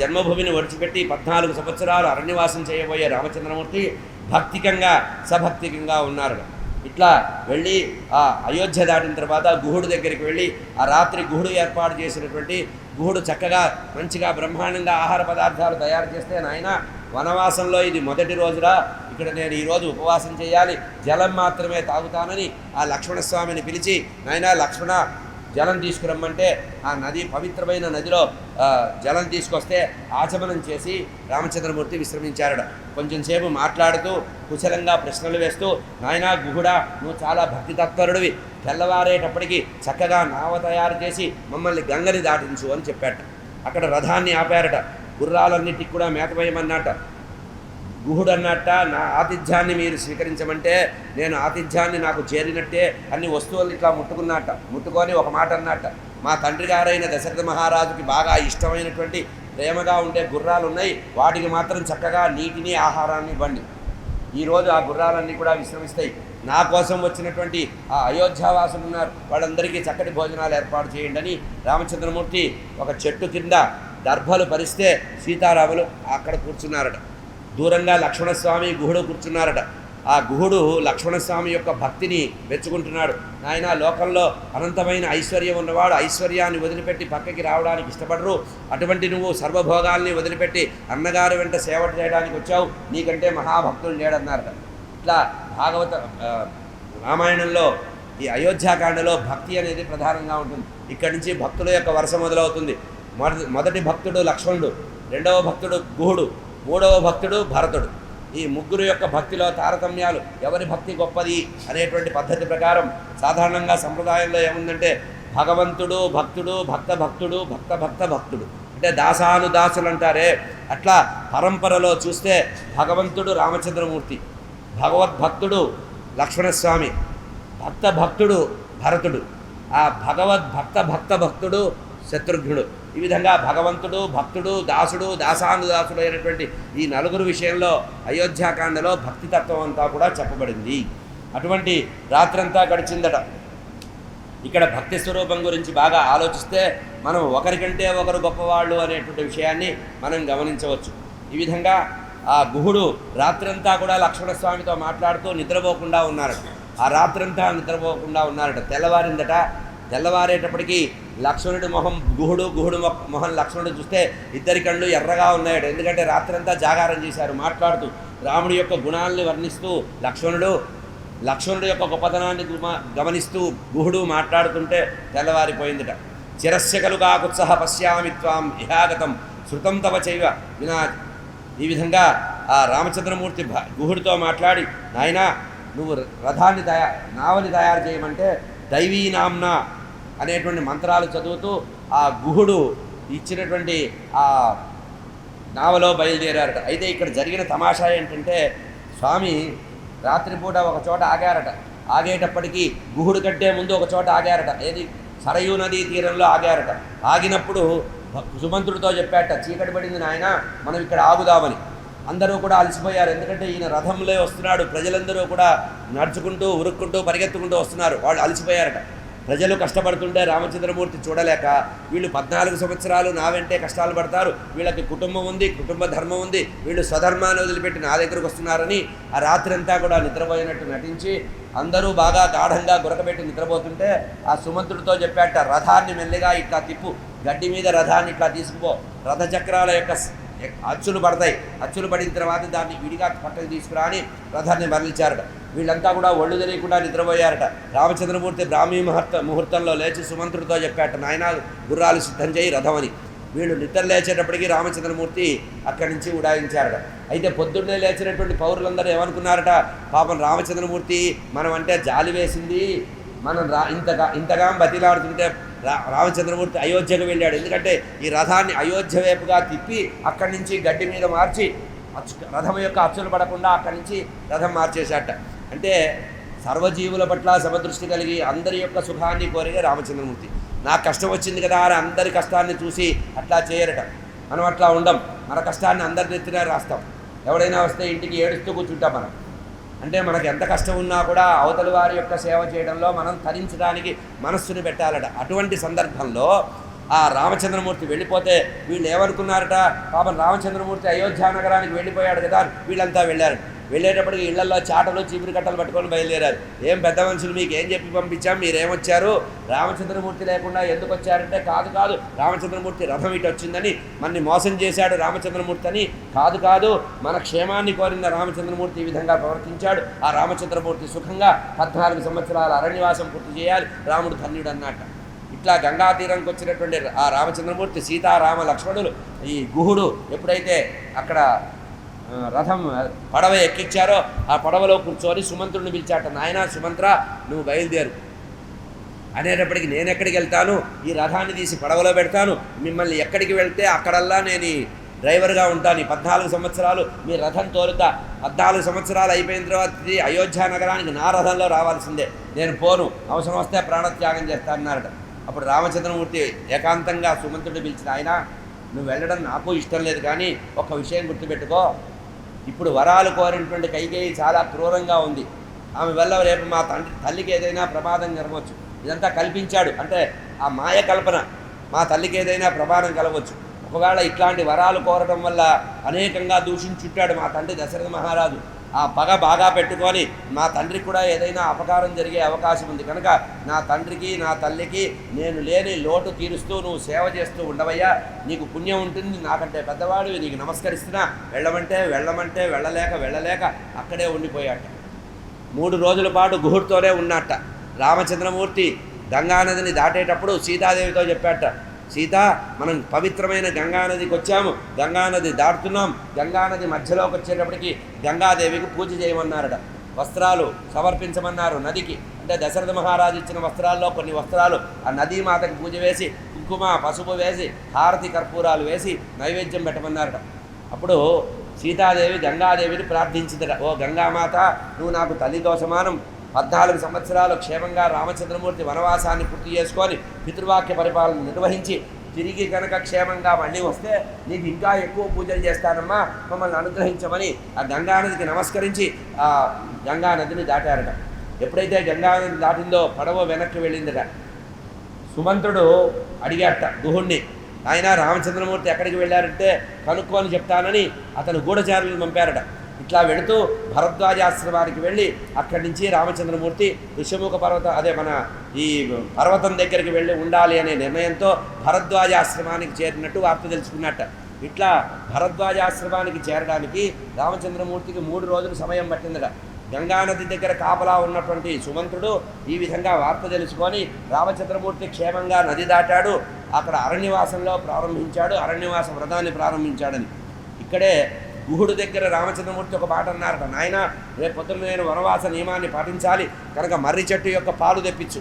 జన్మభూమిని వడిచిపెట్టి పద్నాలుగు సంవత్సరాలు అరణ్యవాసం చేయబోయే రామచంద్రమూర్తి భక్తికంగా సభక్తికంగా ఉన్నారు ఇట్లా వెళ్ళి ఆ అయోధ్య దాటిన తర్వాత గుహుడు దగ్గరికి వెళ్ళి ఆ రాత్రి గుహుడు ఏర్పాటు చేసినటువంటి గుహుడు చక్కగా మంచిగా బ్రహ్మాండంగా ఆహార పదార్థాలు తయారు చేస్తే నాయన వనవాసంలో ఇది మొదటి రోజురా. ఇక్కడ నేను ఈరోజు ఉపవాసం చేయాలి. జలం మాత్రమే తాగుతానని ఆ లక్ష్మణస్వామిని పిలిచి నాయన లక్ష్మణ జలం తీసుకురమ్మంటే ఆ నది పవిత్రమైన నదిలో జలం తీసుకొస్తే ఆచమనం చేసి రామచంద్రమూర్తి విశ్రమించారట. కొంచెం సేపు మాట్లాడుతూ కుశలంగా ప్రశ్నలు వేస్తూ నాయనా గుహుడా నువ్వు చాలా భక్తి తత్పరుడివి. తెల్లవారేటప్పటికి చక్కగా నావ తయారు చేసి మమ్మల్ని గంగని దాటించు అని చెప్పాట అక్కడ రథాన్ని ఆపారట. గుర్రాలన్నిటికి కూడా మేతమయమన్నట గుహుడు అన్నట్ట నా ఆతిథ్యాన్ని మీరు స్వీకరించమంటే నేను ఆతిథ్యాన్ని నాకు చేరినట్టే అన్ని వస్తువులు ఇట్లా ముట్టుకున్నట్ట ముట్టుకొని ఒక మాట అన్నట్ట. మా తండ్రి గారైన దశరథ మహారాజుకి బాగా ఇష్టమైనటువంటి ప్రేమగా ఉండే గుర్రాలు ఉన్నాయి. వాటికి మాత్రం చక్కగా నీటిని ఆహారాన్ని ఇవ్వండి. ఈరోజు ఆ గుర్రాలన్నీ కూడా విశ్రమిస్తాయి. నా కోసం వచ్చినటువంటి ఆ అయోధ్యావాసులు ఉన్నారు. వాళ్ళందరికీ చక్కటి భోజనాలు ఏర్పాటు చేయండి అని రామచంద్రమూర్తి ఒక చెట్టు కింద దర్భలు పరిస్తే సీతారాములు అక్కడ కూర్చున్నారట. దూరంగా లక్ష్మణస్వామి గుహుడు కూర్చున్నారట. ఆ గుహుడు లక్ష్మణస్వామి యొక్క భక్తిని మెచ్చుకుంటున్నాడు. నాయన లోకంలో అనంతమైన ఐశ్వర్యం ఉన్నవాడు ఐశ్వర్యాన్ని వదిలిపెట్టి పక్కకి రావడానికి ఇష్టపడరు. అటువంటి నువ్వు సర్వభోగాల్ని వదిలిపెట్టి అన్నగారి వెంట సేవ చేయడానికి వచ్చావు. నీకంటే మహాభక్తులు లేడన్నారట. ఇట్లా భాగవత రామాయణంలో ఈ అయోధ్యాకాండలో భక్తి అనేది ప్రధానంగా ఉంటుంది. ఇక్కడి నుంచి భక్తుల యొక్క వరుస మొదలవుతుంది. మొదటి భక్తుడు లక్ష్మణుడు రెండవ భక్తుడు గుహుడు. మూడవ భక్తుడు భరతుడు. ఈ ముగ్గురు యొక్క భక్తిలో తారతమ్యాలు ఎవరి భక్తి గొప్పది అనేటువంటి పద్ధతి ప్రకారం సాధారణంగా సంప్రదాయంలో ఏముందంటే భగవంతుడు భక్తుడు భక్త భక్తుడు భక్త భక్త భక్తుడు. అంటే దాసానుదాసులు అంటారే అట్లా పరంపరలో చూస్తే భగవంతుడు రామచంద్రమూర్తి భగవద్భక్తుడు లక్ష్మణస్వామి భక్త భక్తుడు భరతుడు. ఆ భగవద్భక్త భక్త భక్తుడు శత్రుఘ్నుడు. ఈ విధంగా భగవంతుడు భక్తుడు దాసుడు దాసానుదాసుడు అయినటువంటి ఈ నలుగురు విషయంలో అయోధ్యాకాండలో భక్తి తత్వం అంతా కూడా చెప్పబడింది. అటువంటి రాత్రంతా గడిచిందట. ఇక్కడ భక్తి స్వరూపం గురించి బాగా ఆలోచిస్తే మనం ఒకరికంటే ఒకరు గొప్పవాళ్ళు అనేటువంటి విషయాన్ని మనం గమనించవచ్చు. ఈ విధంగా ఆ గుహుడు రాత్రంతా కూడా లక్ష్మణస్వామితో మాట్లాడుతూ నిద్రపోకుండా ఉన్నారట. ఆ రాత్రంతా నిద్రపోకుండా ఉన్నారట. తెల్లవారిందట తెల్లవారేటప్పటికీ లక్ష్మణుడి మొహం గుహుడు గుహుడు మొహం లక్ష్మణుడు చూస్తే ఇద్దరి కళ్ళు ఎర్రగా ఉన్నాయట. ఎందుకంటే రాత్రంతా జాగారం చేశారు మాట్లాడుతూ రాముడి యొక్క గుణాలను వర్ణిస్తూ లక్ష్మణుడు లక్ష్మణుడి యొక్క గొప్పతనాన్ని గమనిస్తూ గుహుడు మాట్లాడుతుంటే తెల్లవారిపోయిందిట. చిరస్యకలు కాకుత్సహ పశ్యామి త్వాం ఇహాగతం శృతం తవ చైవ వినా ఈ విధంగా ఆ రామచంద్రమూర్తి గుహుడితో మాట్లాడి నాయనా నువ్వు రథాన్ని తయా నావని తయారు చేయమంటే దైవీ నామ్న అనేటువంటి మంత్రాలు చదువుతూ ఆ గుహుడు ఇచ్చినటువంటి ఆ నావలో బయలుదేరారట. అయితే ఇక్కడ జరిగిన తమాషా ఏంటంటే స్వామి రాత్రిపూట ఒక చోట ఆగారట. ఆగేటప్పటికీ గుహుడు కంటే ముందు ఒక చోట ఆగారట. ఏది? సరయూ నదీ తీరంలో ఆగారట. ఆగినప్పుడు సుమంతుడితో చెప్పాట చీకటి పడింది నాయన మనం ఇక్కడ ఆగుదామని. అందరూ కూడా అలసిపోయారు. ఎందుకంటే ఈయన రథంలో వస్తున్నాడు. ప్రజలందరూ కూడా నడుచుకుంటూ ఉరుక్కుంటూ పరిగెత్తుకుంటూ వస్తున్నారు. వాళ్ళు అలసిపోయారట. ప్రజలు కష్టపడుతుంటే రామచంద్రమూర్తి చూడలేక వీళ్ళు పద్నాలుగు సంవత్సరాలు నా వెంటే కష్టాలు పడతారు. వీళ్ళకి కుటుంబం ఉంది కుటుంబ ధర్మం ఉంది. వీళ్ళు స్వధర్మాన్ని వదిలిపెట్టి నా దగ్గరకు వస్తున్నారని ఆ రాత్రి అంతా కూడా నిద్రపోయినట్టు నటించి అందరూ బాగా గాఢంగా గురకబెట్టి నిద్రపోతుంటే ఆ సుమంతుడితో చెప్పాట రథాన్ని మెల్లిగా ఇట్లా తిప్పు గడ్డి మీద రథాన్ని ఇట్లా తీసుకుపో. రథచక్రాల యొక్క అచ్చులు పడతాయి. అచ్చులు పడిన తర్వాత దాన్ని విడిగా పక్కకు తీసుకురాని రథాన్ని మరలించారట వీళ్ళంతా కూడా ఒళ్ళు తెలియకుండా నిద్రపోయారట. రామచంద్రమూర్తి బ్రాహ్మీ ముహూర్త ముహూర్తంలో లేచి సుమంత్రుడితో చెప్పాట నాయన గుర్రాలు సిద్ధం చేయి రథం అని వీళ్ళు నిద్ర లేచేటప్పటికీ రామచంద్రమూర్తి అక్కడి నుంచి ఉడాయించారట. అయితే పొద్దున్నే లేచినటువంటి పౌరులందరూ ఏమనుకున్నారట? పాపం రామచంద్రమూర్తి మనం అంటే జాలి వేసింది మనం రా ఇంతగా ఇంతగా బతిలాడుతుంటే రా రామచంద్రమూర్తి అయోధ్యకు వెళ్ళాడు. ఎందుకంటే ఈ రథాన్ని అయోధ్య వైపుగా తిప్పి అక్కడి నుంచి గడ్డి మీద మార్చి అచ్చు రథం యొక్క అచ్చులు పడకుండా అక్కడి నుంచి రథం మార్చేశాట. అంటే సర్వజీవుల పట్ల సమదృష్టి కలిగి అందరి యొక్క సుఖాన్ని కోరిగే రామచంద్రమూర్తి. నాకు కష్టం వచ్చింది కదా అని అందరి కష్టాన్ని చూసి అట్లా చేయరట. మనం అట్లా ఉండం. మన కష్టాన్ని అందరి నెత్తిన రాస్తాం. ఎవడైనా వస్తే ఇంటికి ఏడుస్తూ కూర్చుంటాం మనం. అంటే మనకు ఎంత కష్టం ఉన్నా కూడా అవతల వారి యొక్క సేవ చేయడంలో మనం తరించడానికి మనస్సుని పెట్టాలట. అటువంటి సందర్భంలో ఆ రామచంద్రమూర్తి వెళ్ళిపోతే వీళ్ళు ఏమనుకున్నారట? పాపం రామచంద్రమూర్తి అయోధ్య నగరానికి వెళ్ళిపోయాడు కదా వీళ్ళంతా వెళ్ళారు. వెళ్ళేటప్పటికి ఇళ్ళలో చాటలు చీపురు కట్టలు పట్టుకొని బయలుదేరారు. ఏం పెద్ద మనుషులు మీకు ఏం చెప్పి పంపించాం? మీరేమొచ్చారు? రామచంద్రమూర్తి లేకుండా ఎందుకు వచ్చారంటే కాదు కాదు. రామచంద్రమూర్తి రథం ఇటు వచ్చిందని మనని మోసం చేశాడు రామచంద్రమూర్తి అని కాదు కాదు. మన క్షేమాన్ని కోరిన రామచంద్రమూర్తి ఈ విధంగా ప్రవర్తించాడు. ఆ రామచంద్రమూర్తి సుఖంగా పద్నాలుగు సంవత్సరాల అరణ్యవాసం పూర్తి చేయాలి. రాముడు ధన్యుడు అన్నట్ట ఇట్లా గంగా తీరంకి వచ్చినటువంటి ఆ రామచంద్రమూర్తి సీతారామ లక్ష్మణులు ఈ గుహుడు ఎప్పుడైతే అక్కడ రథం పడవ ఎక్కించారో ఆ పడవలో కూర్చొని సుమంత్రుడిని పిలిచాట నాయన సుమంత్ర నువ్వు బయలుదేరు. అనేటప్పటికి నేను ఎక్కడికి వెళ్తాను? ఈ రథాన్ని తీసి పడవలో పెడతాను. మిమ్మల్ని ఎక్కడికి వెళ్తే అక్కడల్లా నేను డ్రైవర్గా ఉంటాను. ఈ పద్నాలుగు సంవత్సరాలు మీ రథం తోలుతా. పద్నాలుగు సంవత్సరాలు అయిపోయిన తర్వాత అయోధ్య నగరానికి నా రథంలో రావాల్సిందే. నేను పోను. అవసరం వస్తే ప్రాణత్యాగం చేస్తానన్నారట అప్పుడు రామచంద్రమూర్తి ఏకాంతంగా సుమంతుడు పిలిచిన ఆయన నువ్వు వెళ్ళడం నాకు ఇష్టం లేదు కానీ ఒక విషయం గుర్తుపెట్టుకో. ఇప్పుడు వరాలు కోరినటువంటి కైకేయి చాలా క్రూరంగా ఉంది. ఆమె వల్ల రేపు మా తండ్రి తల్లికి ఏదైనా ప్రమాదం జరగవచ్చు ఇదంతా కల్పించాడు. అంటే ఆ మాయ కల్పన మా తల్లికి ఏదైనా ప్రమాదం కలవచ్చు ఒకవేళ ఇట్లాంటి వరాలు కోరడం వల్ల అనేకంగా దూషించుట్టాడు మా తండ్రి దశరథ మహారాజు. ఆ పగ బాగా పెట్టుకొని మా తండ్రికి కూడా ఏదైనా అపకారం జరిగే అవకాశం ఉంది. కనుక నా తండ్రికి నా తల్లికి నేను లేని లోటు తీరుస్తూ నువ్వు సేవ చేస్తూ ఉండవయ్యా. నీకు పుణ్యం ఉంటుంది నాకంటే పెద్దవాడు నీకు నమస్కరిస్తున్నా. వెళ్ళమంటే వెళ్ళమంటే వెళ్ళలేక వెళ్ళలేక అక్కడే ఉండిపోయాట. మూడు రోజుల పాటు గుహుడితోనే ఉన్నట్ట రామచంద్రమూర్తి గంగానదిని దాటేటప్పుడు సీతాదేవితో చెప్పాట సీత మనం పవిత్రమైన గంగానదికి వచ్చాము. గంగానది దాటుతున్నాం. గంగానది మధ్యలోకి వచ్చేటప్పటికి గంగాదేవికి పూజ చేయమన్నారట. వస్త్రాలు సమర్పించమన్నారు నదికి. అంటే దశరథ మహారాజు ఇచ్చిన వస్త్రాల్లో కొన్ని వస్త్రాలు. ఆ నదీమాతకి పూజ వేసి కుంకుమ పసుపు వేసి హారతి కర్పూరాలు వేసి నైవేద్యం పెట్టమన్నారట. అప్పుడు సీతాదేవి గంగాదేవిని ప్రార్థించిందట. ఓ గంగామాత నువ్వు నాకు తల్లితో సమానం పద్నాలుగు సంవత్సరాలు క్షేమంగా రామచంద్రమూర్తి వనవాసాన్ని పూర్తి చేసుకొని పితృవాక్య పరిపాలన నిర్వహించి తిరిగి కనుక క్షేమంగా మళ్ళీ వస్తే నీకు ఇంకా ఎక్కువ పూజలు చేస్తానమ్మా మమ్మల్ని అనుగ్రహించమని ఆ గంగానదికి నమస్కరించి ఆ గంగానదిని దాటారట. ఎప్పుడైతే గంగానది దాటిందో పడవ వెనక్కి వెళ్ళిందట. సుమంతుడు అడిగాట గుహుణ్ణి ఆయన రామచంద్రమూర్తి ఎక్కడికి వెళ్ళారంటే కనుక్కొని చెప్తానని అతను గూఢచారులను పంపారట. ఇట్లా వెళుతూ భరద్వాజాశ్రమానికి వెళ్ళి అక్కడి నుంచి రామచంద్రమూర్తి ఋషముఖ పర్వత అదే మన ఈ పర్వతం దగ్గరికి వెళ్ళి ఉండాలి అనే నిర్ణయంతో భరద్వాజాశ్రమానికి చేరినట్టు వార్త తెలుసుకున్నట్ట. ఇట్లా భరద్వాజాశ్రమానికి చేరడానికి రామచంద్రమూర్తికి మూడు రోజులు సమయం పట్టిందట. గంగానది దగ్గర కాపలా ఉన్నటువంటి సుమంతుడు ఈ విధంగా వార్త తెలుసుకొని రామచంద్రమూర్తి క్షేమంగా నది దాటాడు. అక్కడ అరణ్యవాసంలో ప్రారంభించాడు అరణ్యవాస వ్రతాన్ని ప్రారంభించాడని. ఇక్కడే గుహుడు దగ్గర రామచంద్రమూర్తి ఒక మాట అన్నారట నాయన రేపు పొద్దున్న నేను వనవాస నియమాన్ని పాటించాలి కనుక మర్రి చెట్టు యొక్క పాలు తెప్పించు.